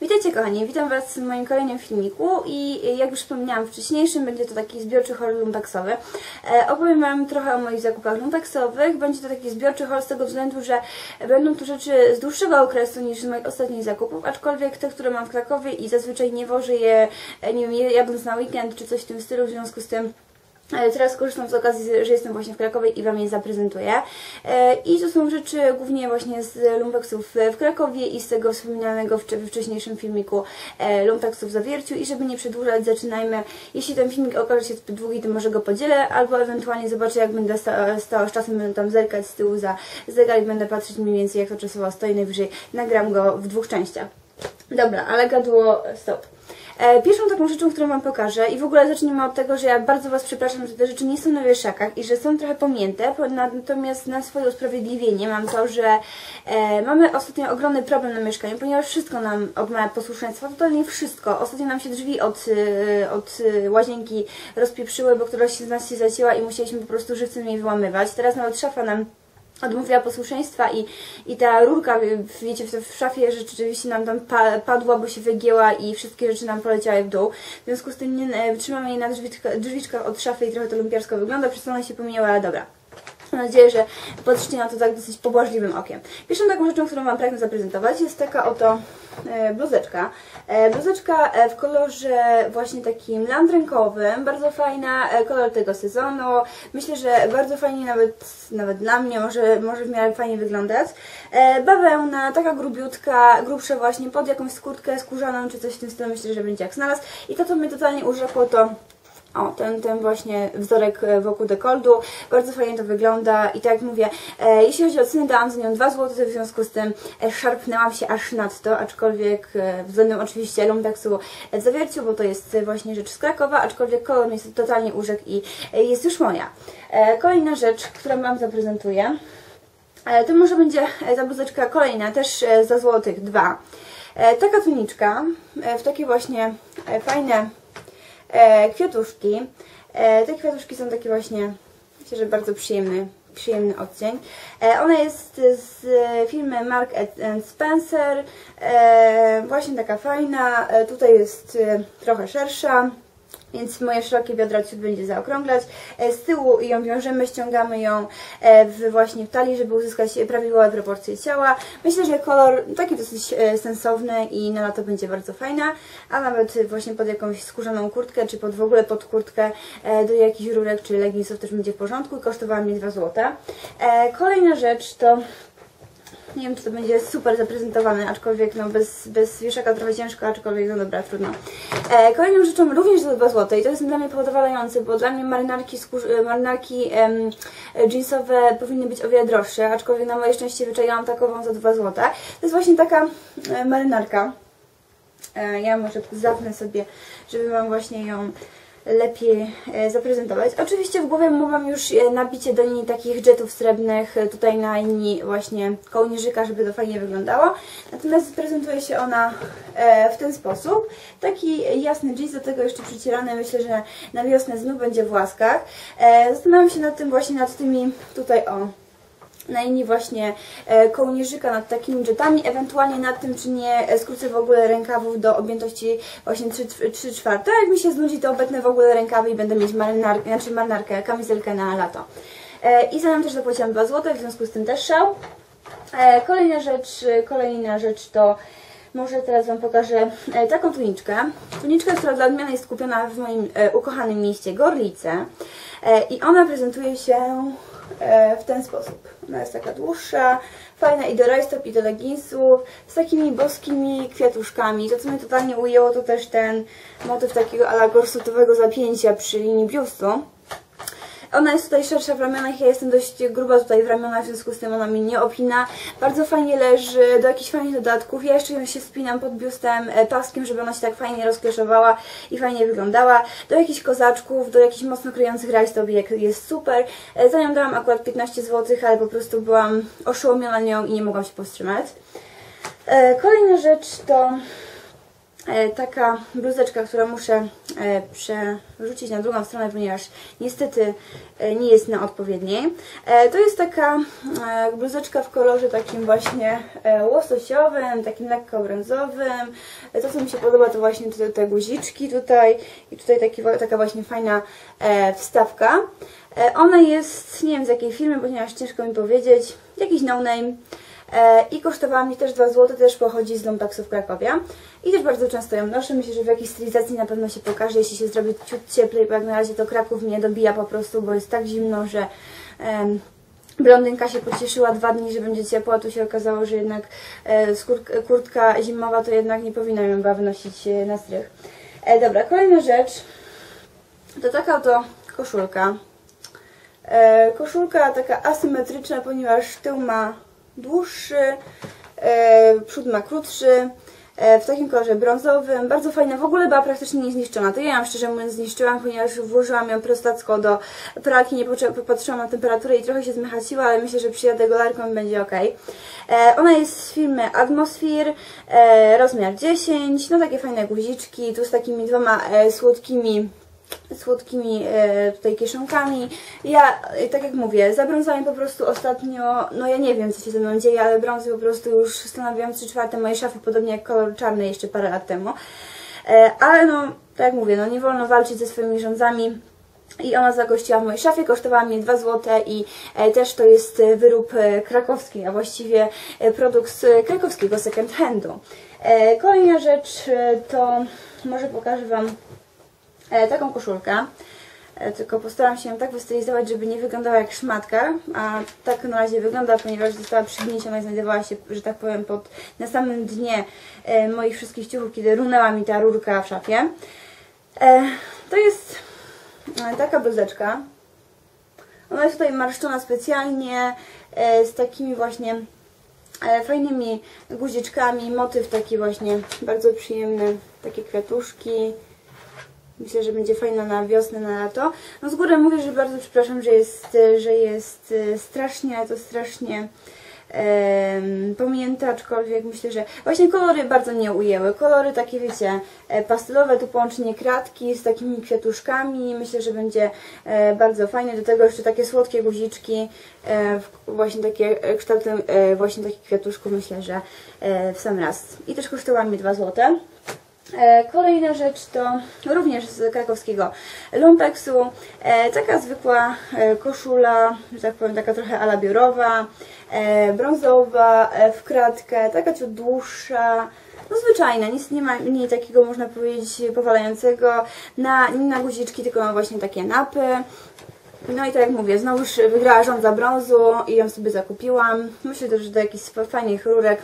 Witajcie kochani, witam Was w moim kolejnym filmiku i jak już wspomniałam wcześniejszym, będzie to taki zbiorczy haul lumpeksowy. E, opowiem Wam trochę o moich zakupach lumpeksowych. Będzie to taki zbiorczy haul z tego względu, że będą to rzeczy z dłuższego okresu niż z moich ostatnich zakupów, aczkolwiek te, które mam w Krakowie i zazwyczaj nie wożę je, e, nie wiem, jadąc na weekend czy coś w tym stylu, w związku z tym Teraz korzystam z okazji, że jestem właśnie w Krakowie i Wam je zaprezentuję. E, I to są rzeczy głównie właśnie z lumpeksów w Krakowie i z tego wspomnianego we wcześniejszym filmiku e, lumpeksów w Zawierciu. I żeby nie przedłużać, zaczynajmy. Jeśli ten filmik okaże się zbyt długi, to może go podzielę, albo ewentualnie zobaczę, jak będę stała, stała z czasem, będę tam zerkać z tyłu za zegar i będę patrzeć mniej więcej, jak to czasowo stoi. Najwyżej nagram go w dwóch częściach. Dobra, ale gadło stop. E, pierwszą taką rzeczą, którą Wam pokażę i w ogóle zaczniemy od tego, że ja bardzo Was przepraszam, że te rzeczy nie są na wieszakach i że są trochę pomięte, natomiast na swoje usprawiedliwienie mam to, że e, mamy ostatnio ogromny problem na mieszkaniu, ponieważ wszystko nam odmawia posłuszeństwa, totalnie wszystko. Ostatnio nam się drzwi od, e, od łazienki rozpieprzyły, bo któraś z nas się zacięła i musieliśmy po prostu żywcem jej wyłamywać. Teraz nawet szafa nam odmówiła posłuszeństwa i, i ta rurka, wiecie, w, w szafie rzeczywiście nam tam pa, padła, bo się wygięła i wszystkie rzeczy nam poleciały w dół. W związku z tym nie, trzymamy jej na drzwiczkach, drzwiczkach od szafy i trochę to lumpiarsko wygląda, przez ona się pominęła, ale dobra. Mam nadzieję, że patrzycie na to tak dosyć pobłażliwym okiem. Pierwszą taką rzeczą, którą Wam pragnę zaprezentować jest taka oto e, bluzeczka. E, bluzeczka e, w kolorze właśnie takim landrękowym, bardzo fajna, kolor tego sezonu. Myślę, że bardzo fajnie nawet, nawet dla mnie, może, może w miarę fajnie wyglądać. Bawełna, taka grubiutka, grubsza właśnie pod jakąś skórtkę skórzaną czy coś w tym stylu, myślę, że będzie jak znalazł. I to, co mnie totalnie urzekło, to o, ten, ten właśnie wzorek e, wokół dekoldu. Bardzo fajnie to wygląda i tak jak mówię, e, jeśli chodzi o cenę, dałam za nią 2 zł, w związku z tym e, szarpnęłam się aż nad to, aczkolwiek e, względem oczywiście lumpeksu w zawierciu, bo to jest właśnie rzecz z Krakowa, aczkolwiek kolor jest totalnie urzekł i e, jest już moja. E, kolejna rzecz, którą Wam zaprezentuję, e, to może będzie e, ta bluzeczka kolejna, też za złotych, dwa. E, taka tuniczka w takie właśnie fajne e, kwiatuszki. E, te kwiatuszki są takie właśnie, myślę, że bardzo przyjemny, przyjemny odcień. E, ona jest z firmy Mark Spencer, właśnie taka fajna, tutaj jest trochę szersza. Więc moje szerokie biodra ciut będzie zaokrąglać. E, z tyłu ją wiążemy, ściągamy ją e, w właśnie w talii, żeby uzyskać prawidłowe proporcje ciała. Myślę, że kolor taki dosyć e, sensowny i na lato będzie bardzo fajna, a nawet właśnie pod jakąś skórzaną kurtkę, czy pod w ogóle pod kurtkę do jakichś rurek czy leginsów też będzie w porządku i kosztowała mnie 2 zł. Kolejna rzecz to nie wiem, czy to będzie super zaprezentowane, aczkolwiek no bez, bez wieszaka trochę ciężko, aczkolwiek no dobra, trudno. E, kolejną rzeczą również za 2 zł i to jest dla mnie powodowalające, bo dla mnie marynarki, skór, marynarki em, jeansowe powinny być o wiele droższe, aczkolwiek na moje szczęście wyczaiłam takową za 2 zł. To jest właśnie taka e, marynarka. E, ja może zapnę sobie, żeby Wam właśnie ją lepiej e, zaprezentować. Oczywiście w głowie mam już e, nabicie do niej takich jetów srebrnych e, tutaj na linii właśnie kołnierzyka, żeby to fajnie wyglądało. Natomiast prezentuje się ona w ten sposób. Taki jasny jeans, do tego jeszcze przycierany. Myślę, że na wiosnę znów będzie w łaskach. Zastanawiam się nad tym właśnie, nad tymi tutaj o na linii właśnie e, kołnierzyka nad takimi jetami, ewentualnie nad tym, czy nie e, skrócę w ogóle rękawów do objętości właśnie 3, 3 czwarte. Jak mi się znudzi, to obetnę w ogóle rękawy i będę mieć marynarkę, znaczy marynarkę, kamizelkę na lato. E, I za nią też zapłaciłam 2 zł, w związku z tym też szał. Kolejna rzecz, kolejna rzecz to może teraz Wam pokażę taką tuniczkę. Tuniczka, która dla odmiany jest kupiona w moim ukochanym mieście Gorlice. I ona prezentuje się w ten sposób. Ona jest taka dłuższa, fajna i do rajstop i do leginsów, z takimi boskimi kwiatuszkami. To co mnie totalnie ujęło to też ten motyw takiego ala gorsutowego zapięcia przy linii biustu. Ona jest tutaj szersza w ramionach, ja jestem dość gruba tutaj w ramionach, w związku z tym ona mi nie opina. Bardzo fajnie leży, do jakichś fajnych dodatków. Ja jeszcze ją się spinam pod biustem e, paskiem, żeby ona się tak fajnie rozkleszowała i fajnie wyglądała. Do jakichś kozaczków, do jakichś mocno kryjących rajstobie jest super. E, za nią dałam akurat 15 zł, ale po prostu byłam oszołomiona nią i nie mogłam się powstrzymać. E, kolejna rzecz to taka bluzeczka, którą muszę e, przerzucić na drugą stronę, ponieważ niestety e, nie jest na odpowiedniej. E, to jest taka e, bluzeczka w kolorze takim właśnie e, łososiowym, takim lekko brązowym. E, to co mi się podoba to właśnie te, te guziczki tutaj i tutaj taki, taka właśnie fajna e, wstawka. E, ona jest, nie wiem z jakiej firmy, ponieważ ciężko mi powiedzieć, jakiś no-name. E, I kosztowała mnie też 2 zł, też pochodzi z Lumpeksu w Krakowie. I też bardzo często ją noszę. Myślę, że w jakiejś stylizacji na pewno się pokaże, jeśli się zrobi ciut cieplej, bo jak na razie to Kraków mnie dobija po prostu, bo jest tak zimno, że em, blondynka się pocieszyła dwa dni, że będzie ciepło, a tu się okazało, że jednak e, kurtka zimowa to jednak nie powinna ją chyba wynosić e, na strych. E, dobra, kolejna rzecz to taka oto koszulka. E, koszulka taka asymetryczna, ponieważ tył ma dłuższy, e, przód ma krótszy, e, w takim kolorze brązowym, bardzo fajna, w ogóle była praktycznie niezniszczona. To ja ją szczerze mówiąc zniszczyłam, ponieważ włożyłam ją prostacko do pralki, nie popatrzyłam na temperaturę i trochę się zmechaciła, ale myślę, że przyjadę golarką będzie ok. E, ona jest z firmy Atmosphere, rozmiar 10, no takie fajne guziczki, tu z takimi dwoma słodkimi słodkimi e, tutaj kieszonkami. Ja, e, tak jak mówię, zabrązałam po prostu ostatnio, no ja nie wiem co się ze mną dzieje, ale brązy po prostu już stanowią 3 czwarte mojej szafy, podobnie jak kolor czarny jeszcze parę lat temu. E, ale no, tak jak mówię, no nie wolno walczyć ze swoimi rządzami. I ona zagościła w mojej szafie, kosztowała mnie 2 zł i e, też to jest e, wyrób krakowski, a właściwie produkt z krakowskiego second handu. Kolejna rzecz to może pokażę Wam taką koszulkę. E, tylko postaram się ją tak wystylizować, żeby nie wyglądała jak szmatka, a tak na razie wygląda, ponieważ została przygnieciona i znajdowała się, że tak powiem, pod, na samym dnie e, moich wszystkich ciuchów, kiedy runęła mi ta rurka w szafie. E, to jest e, taka bluzeczka. Ona jest tutaj marszczona specjalnie e, z takimi właśnie e, fajnymi guziczkami, motyw taki właśnie bardzo przyjemny, takie kwiatuszki. Myślę, że będzie fajna na wiosnę, na lato. No z góry mówię, że bardzo przepraszam, że jest, e, że jest e, strasznie, ale to strasznie pominięte, aczkolwiek myślę, że właśnie kolory bardzo mnie ujęły. Kolory takie, wiecie, e, pastelowe, tu połączenie kratki z takimi kwiatuszkami. Myślę, że będzie bardzo fajnie. Do tego jeszcze takie słodkie guziczki, właśnie takie kształtem właśnie takich kwiatuszków. Myślę, że w sam raz. I też kosztowała mnie 2 złote. E, Kolejna rzecz to również z krakowskiego lumpeksu. E, taka zwykła e, koszula, że tak powiem, taka trochę ala biurowa, e, brązowa, w kratkę, taka ciut dłuższa. No zwyczajna, nic nie ma nie takiego można powiedzieć powalającego na, nie na guziczki, tylko ma właśnie takie napy. No i tak jak mówię, znowuż wygrała rządza brązu i ją sobie zakupiłam. Myślę też, że do jakichś fajnych rurek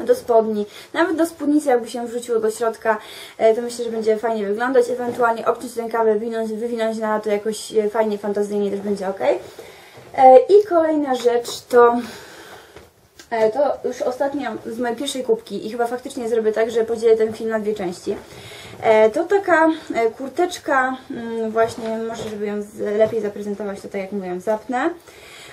do spodni, nawet do spódnicy jakby się wrzuciło do środka, e, to myślę, że będzie fajnie wyglądać, ewentualnie obciąć rękawy, wywinąć, wywinąć na to jakoś e, fajnie, fantazyjnie też będzie ok. E, I kolejna rzecz to to już ostatnia z mojej pierwszej kubki i chyba faktycznie zrobię tak, że podzielę ten film na dwie części. To taka kurteczka, mm, właśnie może żeby ją lepiej zaprezentować, to tak jak mówię, zapnę.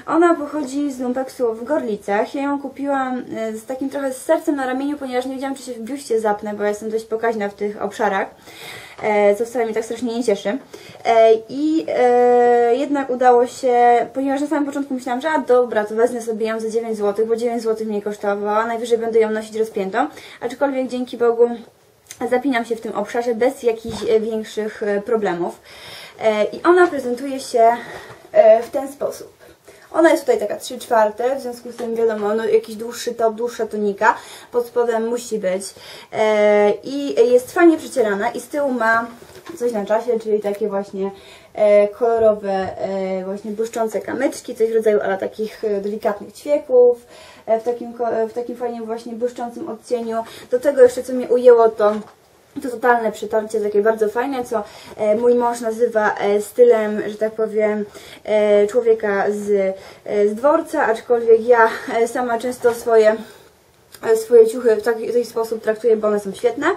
Ona pochodzi z lumpeksu w Gorlicach. Ja ją kupiłam e, z takim trochę z sercem na ramieniu, ponieważ nie wiedziałam, czy się w biuście zapnę, bo ja jestem dość pokaźna w tych obszarach, e, co wcale mnie tak strasznie nie cieszy. E, I jednak udało się, ponieważ na samym początku myślałam, że a dobra, to wezmę sobie ją za 9 zł, bo 9 zł mnie kosztowała, najwyżej będę ją nosić rozpiętą, aczkolwiek dzięki Bogu zapinam się w tym obszarze bez jakichś większych problemów. I ona prezentuje się w ten sposób. Ona jest tutaj taka 3 czwarte, w związku z tym wiadomo, no, jakiś dłuższy top, dłuższa tunika, pod spodem musi być. E, I jest fajnie przecierana i z tyłu ma coś na czasie, czyli takie właśnie e, kolorowe, e, właśnie błyszczące kamyczki, coś w rodzaju ale takich delikatnych ćwieków, w takim, w takim fajnie właśnie błyszczącym odcieniu. Do tego jeszcze co mnie ujęło to to totalne przytarcie, takie bardzo fajne, co e, mój mąż nazywa e, stylem, że tak powiem, e, człowieka z, z dworca, aczkolwiek ja sama często swoje swoje ciuchy w taki, w taki sposób traktuję, bo one są świetne.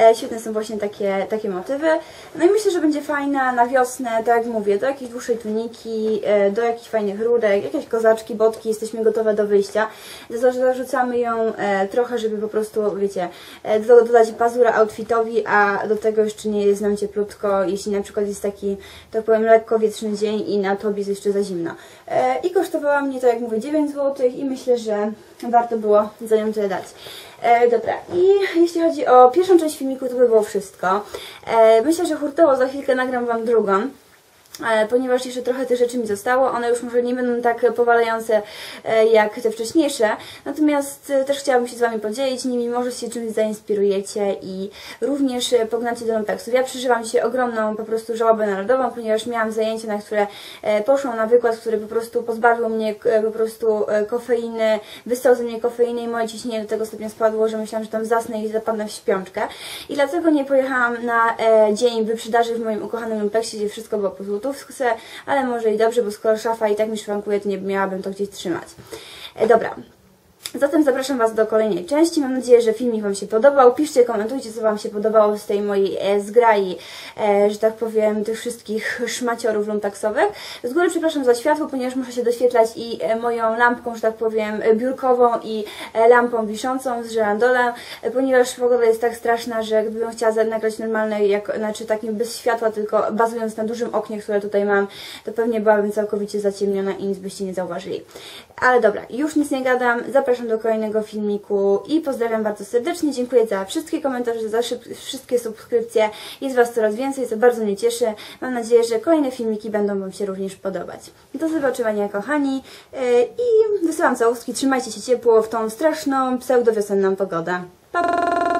E, świetne są właśnie takie, takie motywy. No i myślę, że będzie fajna na wiosnę, tak jak mówię, do jakiejś dłuższej tuniki, e, do jakichś fajnych rurek, jakieś kozaczki, botki, jesteśmy gotowe do wyjścia. Zarzucamy ją e, trochę, żeby po prostu, wiecie, e, do, dodać pazura outfitowi, a do tego jeszcze nie jest nam cieplutko, jeśli na przykład jest taki, tak powiem, lekko wietrzny dzień i na tobie jest jeszcze za zimno. E, I kosztowała mnie to, jak mówię, 9 zł i myślę, że warto było za nią tyle dać. E, dobra, i jeśli chodzi o pierwszą część filmiku, to by było wszystko. E, myślę, że hurtowo za chwilkę nagram Wam drugą. E, ponieważ jeszcze trochę tych rzeczy mi zostało. One już może nie będą tak powalające e, jak te wcześniejsze, natomiast e, też chciałabym się z Wami podzielić nimi, może się czymś zainspirujecie i również pognacie do lumpexów. Ja przeżywam dzisiaj ogromną po prostu żałobę narodową, ponieważ miałam zajęcie, na które poszłam na wykład, który po prostu pozbawił mnie po prostu kofeiny, wystał ze mnie kofeiny i moje ciśnienie do tego stopnia spadło, że myślałam, że tam zasnę i zapadnę w śpiączkę. I dlatego nie pojechałam na dzień wyprzedaży w moim ukochanym lumpeksie, gdzie wszystko było po złotówce chcę, ale może i dobrze, bo skoro szafa i tak mi szwankuje, to nie miałabym to gdzieś trzymać. E, dobra, Zatem zapraszam Was do kolejnej części. Mam nadzieję, że filmik Wam się podobał. Piszcie, komentujcie, co Wam się podobało z tej mojej e, zgrai, e, że tak powiem, tych wszystkich szmaciorów lumpeksowych. Z góry przepraszam za światło, ponieważ muszę się doświetlać i e, moją lampką, że tak powiem, e, biurkową i e, lampą wiszącą z żerandolem, e, ponieważ pogoda jest tak straszna, że gdybym chciała nagrać normalne, jak, znaczy takim bez światła, tylko bazując na dużym oknie, które tutaj mam, to pewnie byłabym całkowicie zaciemniona i nic byście nie zauważyli. Ale dobra, już nic nie gadam. Zapraszam zapraszam do kolejnego filmiku i pozdrawiam bardzo serdecznie. Dziękuję za wszystkie komentarze, za wszystkie subskrypcje. Jest Was coraz więcej, co bardzo mnie cieszy. Mam nadzieję, że kolejne filmiki będą Wam się również podobać. Do zobaczenia, kochani e, i wysyłam całuski. Trzymajcie się ciepło w tą straszną, pseudowiosenną pogodę. Pa.